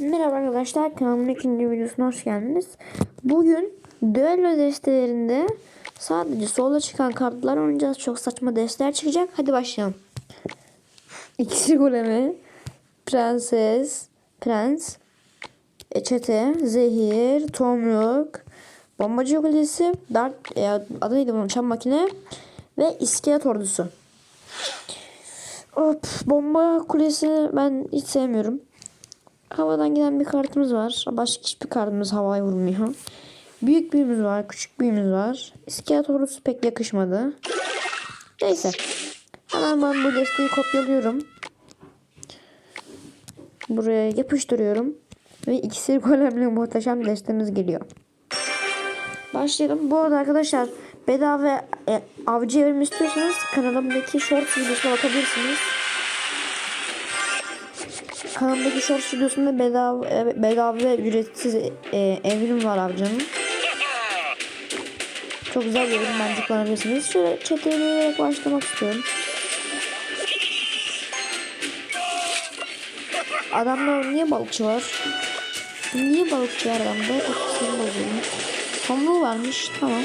Merhaba arkadaşlar kanalımın ikinci videosuna hoş geldiniz. Bugün düello destelerinde sadece solda çıkan kartlar oynayacağız. Çok saçma desteler çıkacak. Hadi başlayalım. İkisi golemi, prenses, prens, çete, zehir, tomruk, bombacı kulesi, dart, e, adı neydi bunun çam makine ve iskelet ordusu. Hop, bomba kulesi ben hiç sevmiyorum. Havadan giden bir kartımız var. Başka hiçbir kartımız havaya vurmuyor. Büyük büyümüz var. Küçük büyümüz var. İskelet pek yakışmadı. Neyse. Hemen ben bu desteği kopyalıyorum. Buraya yapıştırıyorum. Ve ikisi golemli muhteşem destemiz geliyor. Başlayalım. Bu arada arkadaşlar bedava e, avcı evrim istiyorsanız kanalımdaki short videosuna bakabilirsiniz. Kanalımdaki short videosunda bedava, e, bedava ve ücretsiz e, evrim var avcının. Çok güzel bir evrim bence kullanabilirsiniz. Şöyle çeteleyerek başlamak istiyorum. Adamda niye balıkçı var? Niye balıkçı var adamda? Çok sinir bozuyorum. Varmış. Tamam.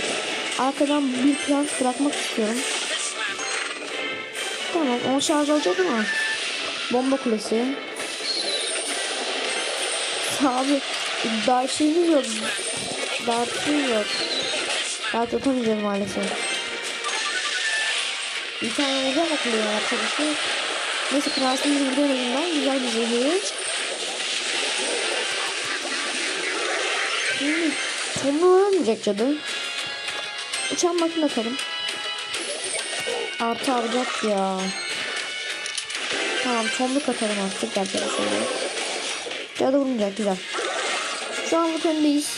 Arkadan bir plan bırakmak istiyorum. Tamam. O şarj olacak ama. Bomba kulesi. Abi daha şeyimiz yok. Dartımız yok. Dart atamayacağız maalesef. Bir tane güzel atılıyor arkadaşlar. Neyse prensimiz burada en azından güzel bir zehir. Hmm, Tomru ölmeyecek cadı. Uçan makine atalım. Artı alacak ya. Tamam tomruk atalım artık gerçekten şöyle. Cadı vurmayacak güzel. Şu an bu öndeyiz.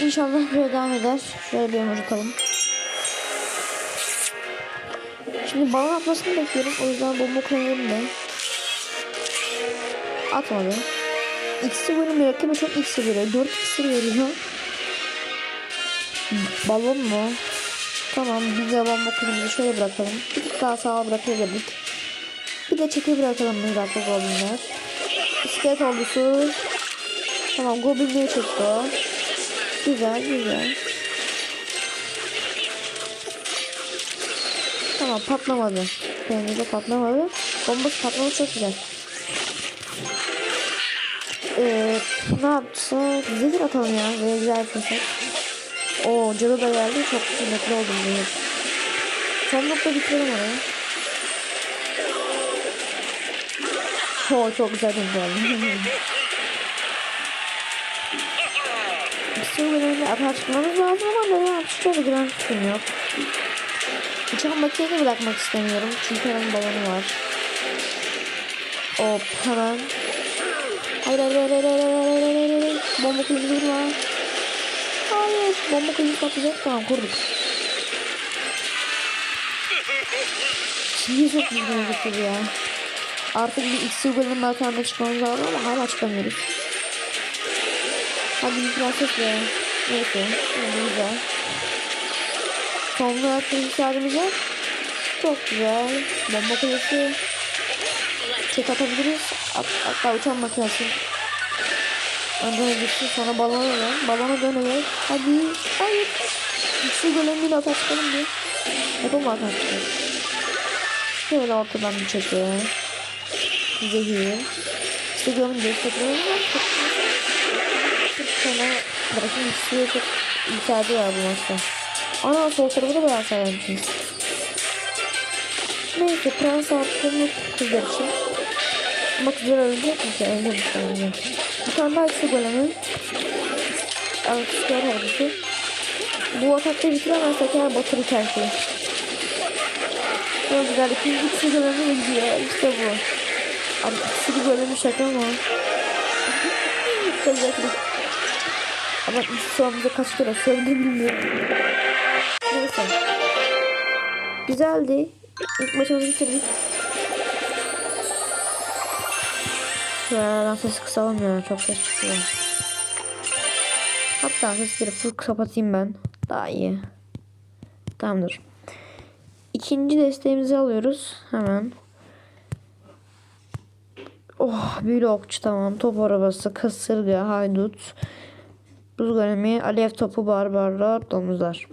İnşallah böyle devam eder. Şöyle bir emoji atalım. Şimdi balon atmasını bekliyorum. O yüzden bomba koyalım da. Atmadı. İkisi bölüm rakibe çok iksir veriyor. 4 iksir veriyor. Balon mu? Tamam biz de bomba koyalım. Şöyle bırakalım. Bir tık daha sağa bırakabilirdik. Bir de çeki bırakalım Mızraklı Goblinler. İskelet ordusu. Tamam Goblinleri o. Güzel güzel. Tamam patlamadı. Peynirde patlamadı. Bombası patlamadı çok güzel. Ee, ne yapsak? Zehir atalım ya. Böyle güzel bir fırsat. Oo cadı da geldi. Çok kıymetli oldum zehir. Sonlukla bitirelim orayı. Oo çok güzel. Bir sürü bölümde atar çıkmamız lazım ama artık çok güven fikrim yok. Uçağın makineyi bırakmak istemiyorum. Çünkü onun balonu var. Hop hemen. Hayır hayır hayır hayır hayır hayır hayır hayır hayır. Bomba kuyunu vurma. Hayır. Bomba kuyunu patlayacak. Tamam kurduk. Şimdi çok güzel ya. Artık bir X Google'ın altına çıkmamız lazım ama hala çıkamıyoruz. Hadi bir prenses be. Neyse. Yani güzel. Sonra ihtiyacımız var. Çok güzel. Bomba kulesi. Çek atabiliriz. At, hatta uçan makinesi. Önden gitsin sonra balona dönelim. Balona dönelim. Hadi. Hayır. Atak çıkalım bir. Yapalım atak çıkalım. Şöyle ortadan bir çekiyor. Zehir. İşte golemi destekleyelim. Çok Sonra bırakın ikisi çok müsaade var bu maçta. Ana sol tarafı da bayağı severmişsiniz. Neyse prens attığımız kızlar için. Ama kızlar ölecek mi ki? Ölecek mi? Bir tane daha kısa golemi. Alkışlar ordusu. Bu atakta bitiremezsek eğer batırır her şeyi. Çok güzel. İkinci kısa golemi gidiyor. İşte bu. Abi ikisi golemi şaka mı? Güzel. Ama sonunda kaç kere söyledim bilmiyorum. Neyse. Güzeldi. İlk maçımızı bitirdik. Ya ses kısalım ya. Çok ses çıkıyor. Hatta sesleri full kapatayım ben. Daha iyi. Tamamdır. İkinci desteğimizi alıyoruz. Hemen. Oh büyülü okçu tamam. Top arabası, kasırga, haydut. Buz golemi, alev topu, barbarlar, domuzlar.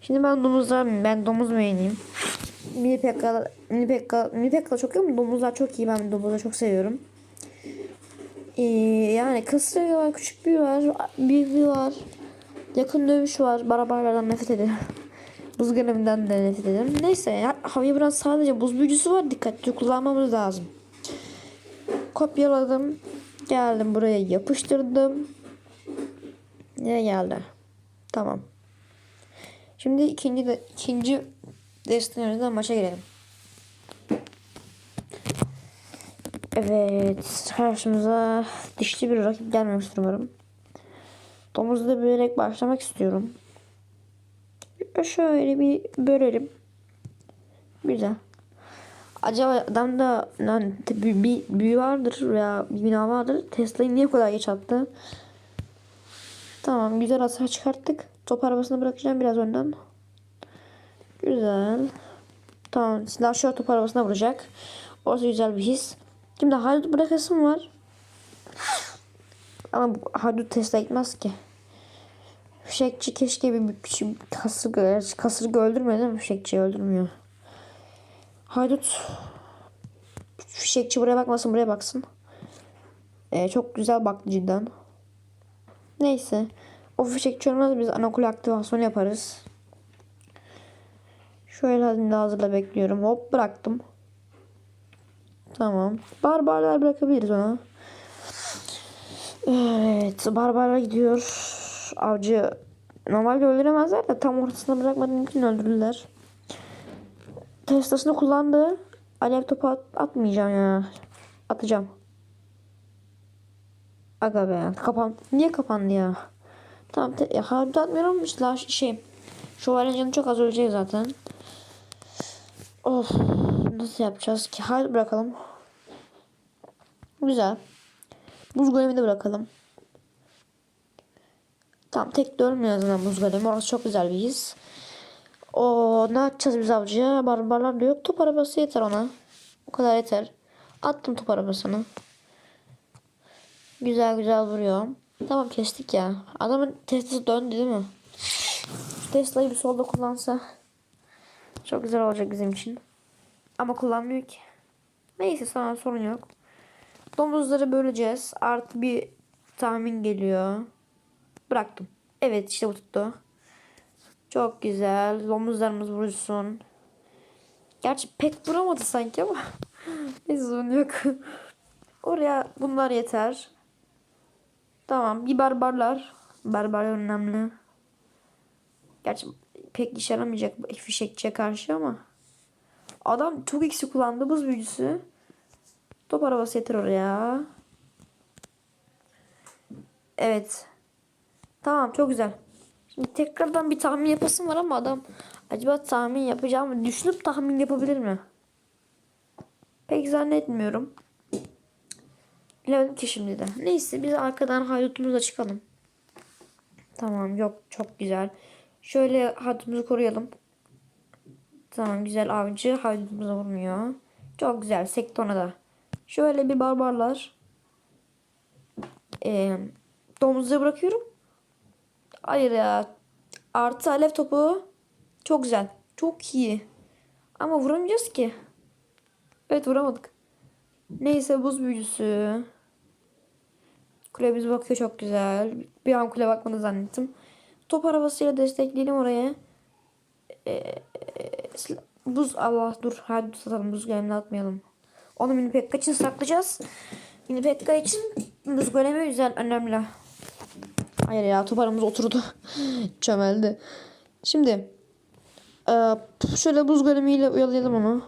Şimdi ben domuzlar ben domuz beğeneyim. Mini pekka, mini pekka, mini pekka çok iyi ama domuzlar çok iyi. Ben domuzları çok seviyorum. Ee, yani kasırga var, küçük bir var, büyük bir var. Yakın dövüş var. Barbarlardan nefret ederim. Buz goleminden de nefret ederim. Neyse ya, havaya biraz sadece buz büyücüsü var. Dikkatli kullanmamız lazım. Kopyaladım. Geldim buraya yapıştırdım. Ne geldi? Tamam. Şimdi ikinci de ikinci destinasyondan maça girelim. Evet, karşımıza dişli bir rakip gelmemiştir umarım. Domuzla bölerek başlamak istiyorum. Şöyle bir bölerim. Güzel. Acaba adamda lan bir, bir büyü vardır veya bir bina vardır. Tesla'yı niye bu kadar geç attı? Tamam güzel hasar çıkarttık. Top arabasını bırakacağım biraz önden. Güzel. Tamam silah şu top arabasına vuracak. Orası güzel bir his. Şimdi haydut bırakasım var. Ama haydut Tesla gitmez ki. Fişekçi keşke bir küçük kasırga, kasırga öldürmüyor değil mi? Fişekçi öldürmüyor. Haydut fişekçi buraya bakmasın buraya baksın. Ee, çok güzel baktı cidden. Neyse. O fişekçi olmaz biz anakul aktivasyonu yaparız. Şöyle hadi hazırla bekliyorum. Hop bıraktım. Tamam. Barbarlar bırakabiliriz ona. Evet. Barbarlar gidiyor. Avcı normalde öldüremezler de tam ortasına bırakmadan için öldürürler. Testasını kullandı. Alev topu at- atmayacağım ya. Atacağım. Aga be. Kapan. Niye kapandı ya? Tamam. Te- ya, harbi atmıyorum. İşte şey. Şövalyenin canı çok az ölecek zaten. Of. Nasıl yapacağız ki? Hadi bırakalım. Güzel. Buz golemi de bırakalım. Tamam tek de ölmüyor zaten buz golemi. Orası çok güzel bir his. O ne yapacağız biz avcıya? Barbarlar da yok. Top arabası yeter ona. O kadar yeter. Attım top arabasını. Güzel güzel vuruyor. Tamam kestik ya. Adamın Tesla'sı döndü değil mi? Tesla'yı bir solda kullansa çok güzel olacak bizim için. Ama kullanmıyor ki. Neyse sana sorun yok. Domuzları böleceğiz. Artı bir tahmin geliyor. Bıraktım. Evet işte bu tuttu. Çok güzel. Domuzlarımız vursun. Gerçi pek vuramadı sanki ama. Neyse sorun yok. Oraya bunlar yeter. Tamam. Bir barbarlar. Barbarlar önemli. Gerçi pek işe yaramayacak fişekçiye karşı ama. Adam çok eksi kullandı buz büyücüsü. Top arabası yeter oraya. Evet. Tamam çok güzel. Şimdi tekrardan bir tahmin yapasım var ama adam acaba tahmin yapacağımı düşünüp tahmin yapabilir mi? Pek zannetmiyorum. Bilemedim ki şimdi de. Neyse biz arkadan haydutumuza çıkalım. Tamam yok çok güzel. Şöyle haydutumuzu koruyalım. Tamam güzel avcı haydutumuza vurmuyor. Çok güzel sekti ona da. Şöyle bir barbarlar. Ee, domuzları bırakıyorum. Hayır ya. Artı alev topu. Çok güzel. Çok iyi. Ama vuramayacağız ki. Evet vuramadık. Neyse buz büyücüsü. Kule bize bakıyor çok güzel. Bir an kule bakmadı zannettim. Top arabasıyla destekleyelim oraya. Ee, buz Allah dur. Hadi satalım buz golemini atmayalım. Onu mini pekka için saklayacağız. Mini pekka için buz golemi güzel önemli. Hayır ya top aramız oturdu. Çömeldi. Şimdi e, şöyle buz golemiyle uyalayalım onu.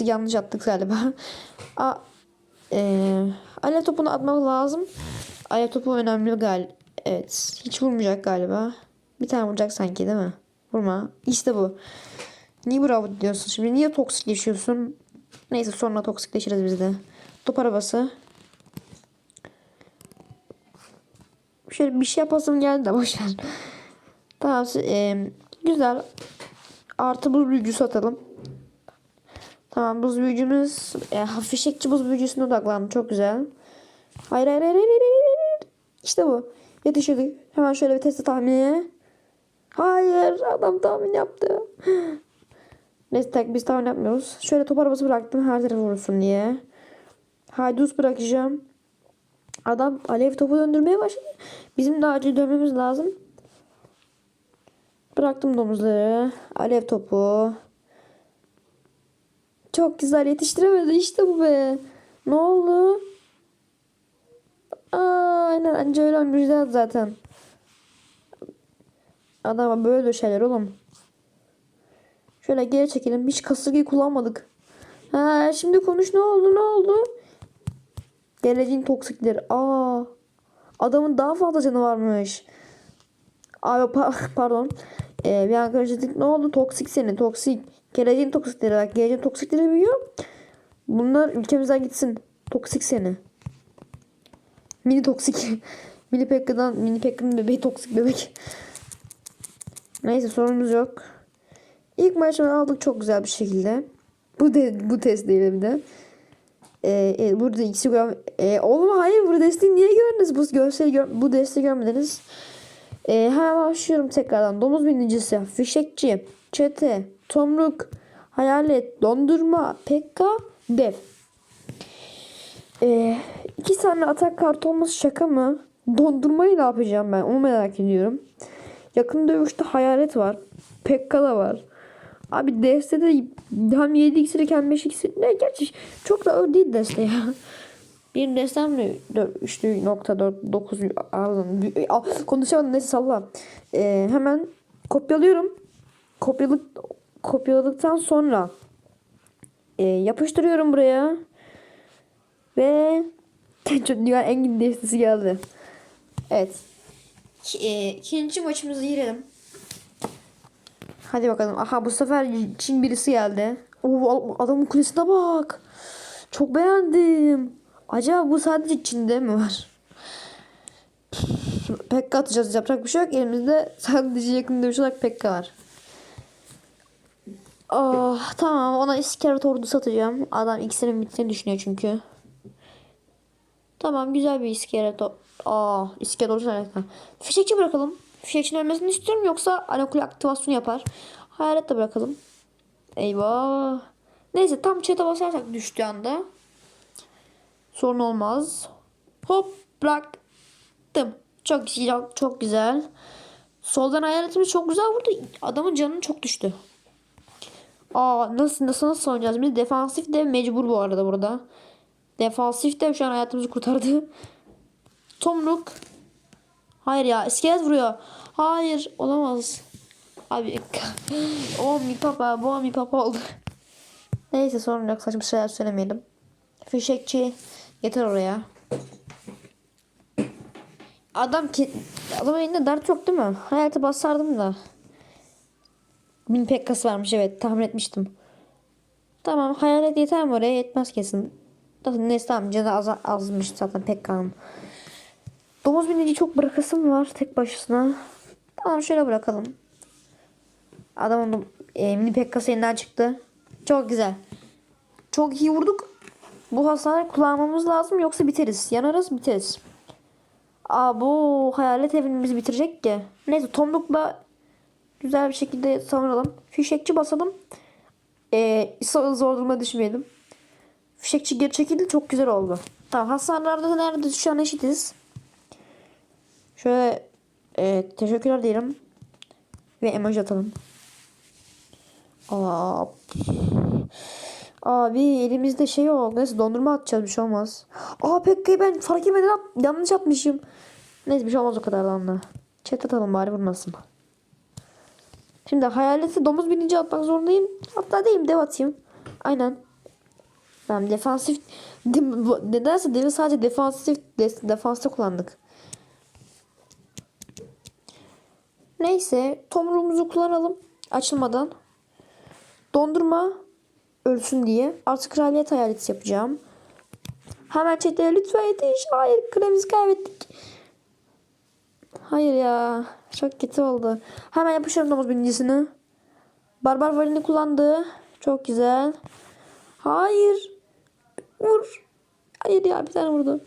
Yanlış attık galiba. A, e, alev topunu atmak lazım. Alev topu önemli galiba. Evet. Hiç vurmayacak galiba. Bir tane vuracak sanki değil mi? Vurma. İşte bu. Niye bravo diyorsun? Şimdi niye toksikleşiyorsun? Neyse sonra toksikleşiriz biz de. Top arabası. Şöyle bir şey yapasım geldi de boşver. Tamam. e, güzel. Artı buz büyücüsü atalım. Tamam buz büyücümüz e, fişekçi buz büyücüsüne odaklandı. Çok güzel. Hayır hayır hayır hayır hayır. İşte bu. Yetiştirdik. Hemen şöyle bir testi tahmini. Hayır adam tahmin yaptı. Neyse tek biz tahmin yapmıyoruz. Şöyle top arabası bıraktım her tarafı vursun diye. Haydus bırakacağım. Adam alev topu döndürmeye başladı. Bizim de acil dönmemiz lazım. Bıraktım domuzları. Alev topu. Çok güzel yetiştiremedi işte bu be. Ne oldu? Aa, aynen anca öyle öldüreceğiz zaten. Adama böyle şeyler oğlum. Şöyle geri çekelim. Hiç kasırgayı kullanmadık. Ha, şimdi konuş ne oldu ne oldu? Geleceğin toksikleri. Aa. Adamın daha fazla canı varmış. Abi pa- pardon. Ee, bir an karıştırdık. Ne oldu? Toksik seni. Toksik. Geleceğin toksikleri. Bak geleceğin toksikleri büyüyor. Bunlar ülkemizden gitsin. Toksik seni. Mini toksik. mini Pekka'dan mini Pekka'nın bebeği toksik bebek. Neyse sorunumuz yok. İlk maçını aldık çok güzel bir şekilde. Bu de, bu test değil bir de. Ee, e, burada ikisi gör... Ee, oğlum hayır bu desteği niye gördünüz? Bu görseli gör... bu desteği görmediniz. Ee, hemen başlıyorum tekrardan. Domuz binicisi, fişekçi, çete, tomruk, hayalet, dondurma, pekka, dev. Ee, iki tane atak kartı olması şaka mı? Dondurmayı ne yapacağım ben? Onu merak ediyorum. Yakın dövüşte hayalet var. Pekka da var. Abi deste de hem 7 iksirken 5 iksir. Ne gerçi çok da ağır değil deste ya. Bir destem de 3.4 pardon konuşamadım neyse salla. Ee, hemen kopyalıyorum. Kopyalık kopyaladıktan sonra e, yapıştırıyorum buraya. Ve dünyanın en iyi destesi geldi. Evet. E, ikinci maçımızı girelim. Hadi bakalım. Aha bu sefer Çin birisi geldi. Oo, adamın kulesine bak. Çok beğendim. Acaba bu sadece Çin'de mi var? Pekka atacağız. Yapacak bir şey yok. Elimizde sadece yakın dövüş olarak Pekka var. Oh, tamam ona iskelet ordu satacağım. Adam ikisinin bittiğini düşünüyor çünkü. Tamam güzel bir iskelet. Aa, iskelet ordu alaka. Fişekçi bırakalım. Fişekçinin ölmesini istiyorum yoksa alakul aktivasyonu yapar. Hayalet de bırakalım. Eyvah. Neyse tam çete basarsak düştüğü anda. Sorun olmaz. Hop bıraktım. Çok güzel. Çok güzel. Soldan hayaletimiz çok güzel vurdu. Adamın canını çok düştü. Aa nasıl nasıl nasıl oynayacağız? Biz defansif de mecbur bu arada burada. Defansif de şu an hayatımızı kurtardı. Tomruk. Hayır ya iskelet vuruyor. Hayır olamaz. Abi o mi papa bu mi papa oldu. Neyse sorun yok saçma şeyler söylemeyelim. Fişekçi yeter oraya. Adam ki adamın elinde dert yok değil mi? Hayata basardım da. Bin pekkası varmış evet tahmin etmiştim. Tamam hayalet yeter mi oraya? Yetmez kesin. Zaten neyse tamam canı az, azmış zaten pekkanın. Domuz binici çok bırakasım var tek başına. Tamam şöyle bırakalım. Adamın e, mini pekkası elinden çıktı. Çok güzel. Çok iyi vurduk. Bu hasarı kullanmamız lazım yoksa biteriz. Yanarız biteriz. Aa bu hayalet evini bizi bitirecek ki. Neyse tomrukla güzel bir şekilde savunalım. Fişekçi basalım. Ee, zor duruma düşmeyelim. Fişekçi geri çekildi çok güzel oldu. Tamam hasarlarda da nerede an eşitiz. Şöyle e, teşekkürler diyelim. Ve emoji atalım. Aa, Abi elimizde şey yok. Neyse dondurma atacağız bir şey olmaz. Aa Pekka'yı ben fark etmeden yanlış atmışım. Neyse bir şey olmaz o kadar da. Chat atalım bari vurmasın. Şimdi hayaleti domuz binince atmak zorundayım. Hatta değilim dev atayım. Aynen. Tamam defansif. De, nedense devi sadece defansif de, kullandık. Neyse tomruğumuzu kullanalım. Açılmadan. Dondurma ölsün diye. Artık kraliyet hayaleti yapacağım. Hemen çeteye lütfen yetiş. Hayır kremizi kaybettik. Hayır ya. Çok kötü oldu. Hemen yapıştırdım domuz birincisini. Barbar varini kullandı. Çok güzel. Hayır. Vur. Hayır ya bir tane vurdu.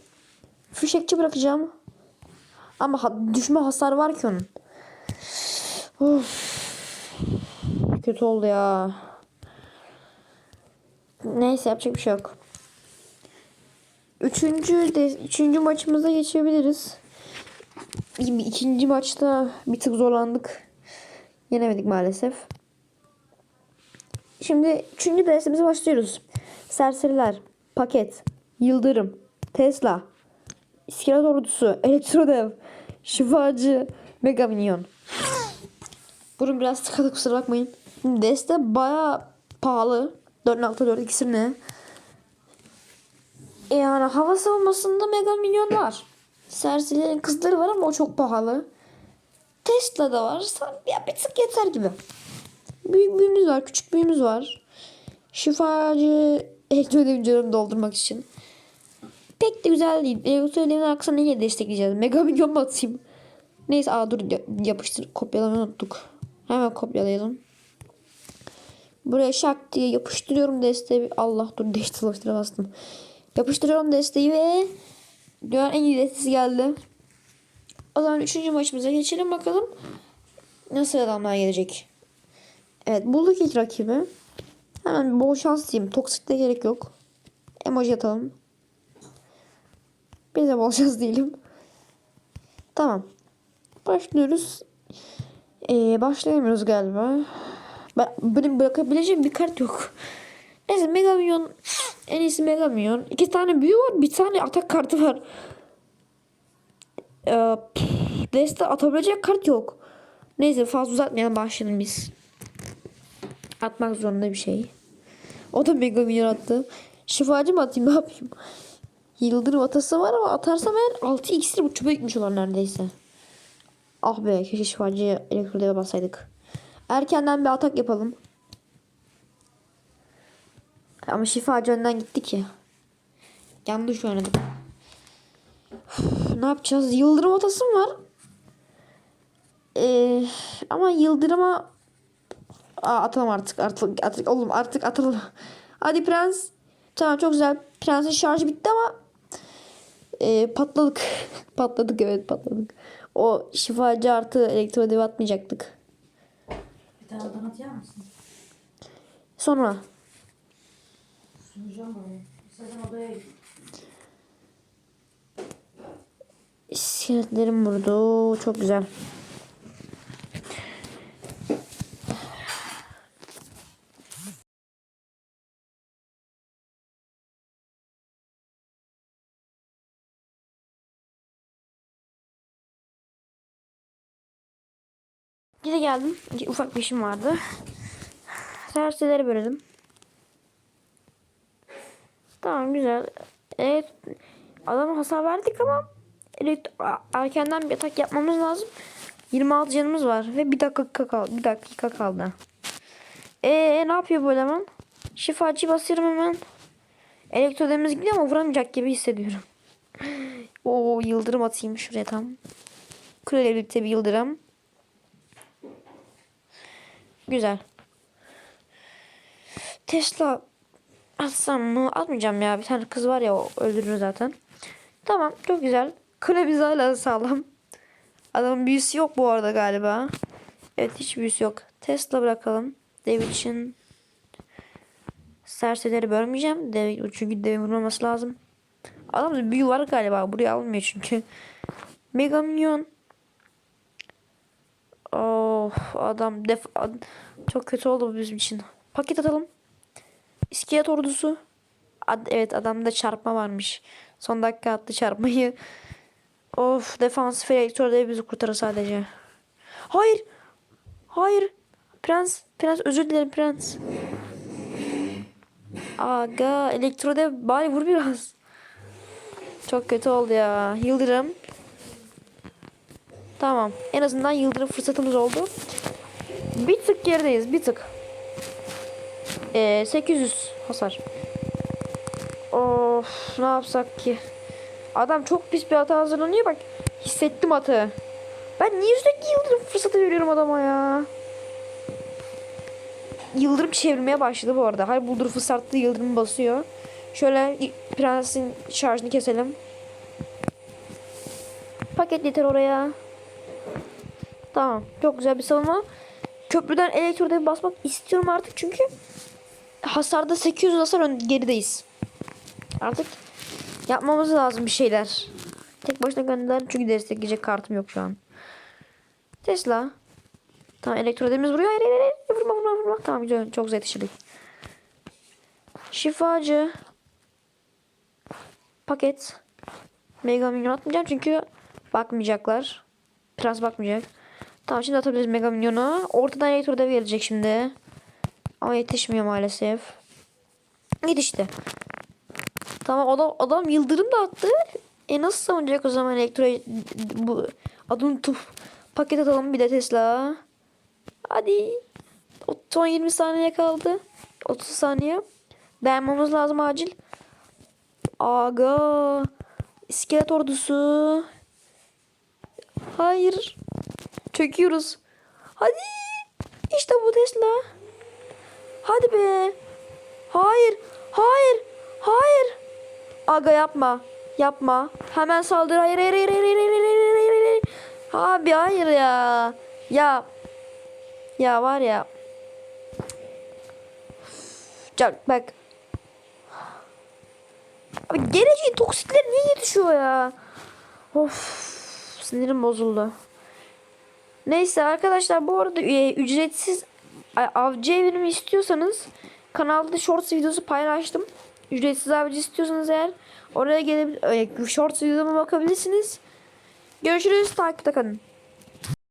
Fişekçi bırakacağım. Ama düşme hasar var ki onun. Of. Kötü oldu ya. Neyse yapacak bir şey yok. Üçüncü, de, üçüncü maçımıza geçebiliriz. İkinci maçta bir tık zorlandık. Yenemedik maalesef. Şimdi üçüncü dersimize başlıyoruz. Serseriler, paket, yıldırım, Tesla, iskelet ordusu, elektrodev, şifacı, mega minyon. Burun biraz tıkalı kusura bakmayın. Deste baya pahalı. 4.4 ikisi ne? E Yani hava savunmasında mega minyon var. Serserilerin kızları var ama o çok pahalı. Tesla da var. Ya bir tık yeter gibi. Büyük büyümüz var. Küçük büyümüz var. Şifacı elektrodev canını doldurmak için. Pek de güzel değil. Elektrodevin arkasına neyle destekleyeceğiz? Mega milyon mu atayım? Neyse aa dur ya- yapıştır. Kopyalamayı unuttuk. Hemen kopyalayalım. Buraya şak diye yapıştırıyorum desteği. Allah dur değiştir bastım. Yapıştırıyorum desteği ve dünyanın en iyi destesi geldi. O zaman üçüncü maçımıza geçelim bakalım. Nasıl adamlar gelecek. Evet bulduk ilk rakibi. Hemen bol şans diyeyim. Toksikte gerek yok. Emoji atalım. Biz de bol şans diyelim. Tamam. Başlıyoruz. Ee, başlayamıyoruz galiba. Ben, benim bırakabileceğim bir kart yok. Neyse Mega Minyon en iyisi Mega Minyon. İki tane büyü var. Bir tane atak kartı var. Ee, deste atabilecek kart yok. Neyse fazla uzatmayalım başlayalım biz. Atmak zorunda bir şey. O da Mega Minyon attı. Şifacı mı atayım ne yapayım? Yıldırım atası var ama atarsam eğer 6 iksir bu çöpe gitmiş olan neredeyse. Ah be keşke şifacıya elektrodeye bassaydık. Erkenden bir atak yapalım. Ama şifacı önden gitti ki. Yanlış oynadık. Üf, ne yapacağız? Yıldırım atası var? Ee, ama yıldırıma Aa, atalım artık artık artık oğlum artık atalım. Hadi prens. Tamam çok güzel. Prensin şarjı bitti ama ee, patladık. patladık evet patladık. O şifacı artı elektrodev atmayacaktık. Bir tane daha atıyor musun? Sonra Sunacağım buraya. İstersen odaya git. iskeletlerim vurdu. Çok güzel. Gide geldim. Ufak bir işim vardı. Tersileri böledim. Tamam güzel. Evet. Adama hasar verdik ama erkenden bir atak yapmamız lazım. 26 canımız var ve bir dakika kaldı. Bir dakika kaldı. Ee ne yapıyor bu eleman? Şifacı basıyorum hemen. Elektrodemiz gidiyor ama vuramayacak gibi hissediyorum. Oo yıldırım atayım şuraya tam. Kuleyle birlikte bir yıldırım. Güzel. Tesla atsam mı? Atmayacağım ya. Bir tane kız var ya o öldürür zaten. Tamam çok güzel. Kule biz hala sağlam. Adamın büyüsü yok bu arada galiba. Evet hiç büyüsü yok. Tesla bırakalım. Dev için serseleri bölmeyeceğim. Dev, çünkü devin vurmaması lazım. Adamın büyü var galiba. Buraya almıyor çünkü. Mega Minyon. Of adam def çok kötü oldu bu bizim için. Paket atalım. İskelet ordusu. Ad- evet adamda çarpma varmış. Son dakika attı çarpmayı. Of defansif elektro bizi kurtarır sadece. Hayır. Hayır. Prens. Prens özür dilerim prens. Aga elektrodev bari vur biraz. Çok kötü oldu ya. Yıldırım. Tamam. En azından yıldırım fırsatımız oldu. Bir tık gerideyiz. Bir tık. Ee, 800 hasar. Of ne yapsak ki? Adam çok pis bir hata hazırlanıyor bak. Hissettim hatayı. Ben niye sürekli yıldırım fırsatı veriyorum adama ya? yıldırım çevirmeye başladı bu arada. Hayır buldur fısarttı yıldırım basıyor. Şöyle prensin şarjını keselim. Paket yeter oraya. Tamam. Çok güzel bir savunma. Köprüden elektrodevi basmak istiyorum artık çünkü hasarda 800 hasar ön- gerideyiz. Artık yapmamız lazım bir şeyler. Tek başına gönder çünkü destekleyecek kartım yok şu an. Tesla. Tamam elektrodemiz vuruyor. Hayır hayır hayır. Vurma vurma vurma. Tamam güzel. Çok güzel yetiştirdik. Şifacı. Paket. Mega minyon atmayacağım çünkü bakmayacaklar. Prens bakmayacak. Tamam şimdi atabiliriz mega minyonu. Ortadan elektrodev gelecek şimdi. Ama yetişmiyor maalesef. Yetişti. Tamam adam, adam yıldırım da attı. E nasıl savunacak o zaman elektro bu adını tuf paket atalım bir de Tesla. Hadi. O- Son 20 saniye kaldı. 30 saniye. Dayanmamız lazım acil. Aga. İskelet ordusu. Hayır. Çekiyoruz. Hadi. İşte bu Tesla. Hadi be. Hayır. Hayır. Hayır. Aga yapma. Yapma. Hemen saldır. Hayır hayır hayır hayır hayır hayır hayır hayır. Abi hayır ya. Ya. Ya var ya. Can bak. Abi geleceğin toksikler niye yetişiyor ya? Of sinirim bozuldu. Neyse arkadaşlar bu arada e, ücretsiz avcı evrimi istiyorsanız kanalda shorts videosu paylaştım. Ücretsiz avcı istiyorsanız eğer oraya gelip e, shorts videoma bakabilirsiniz. Görüşürüz takipte kalın.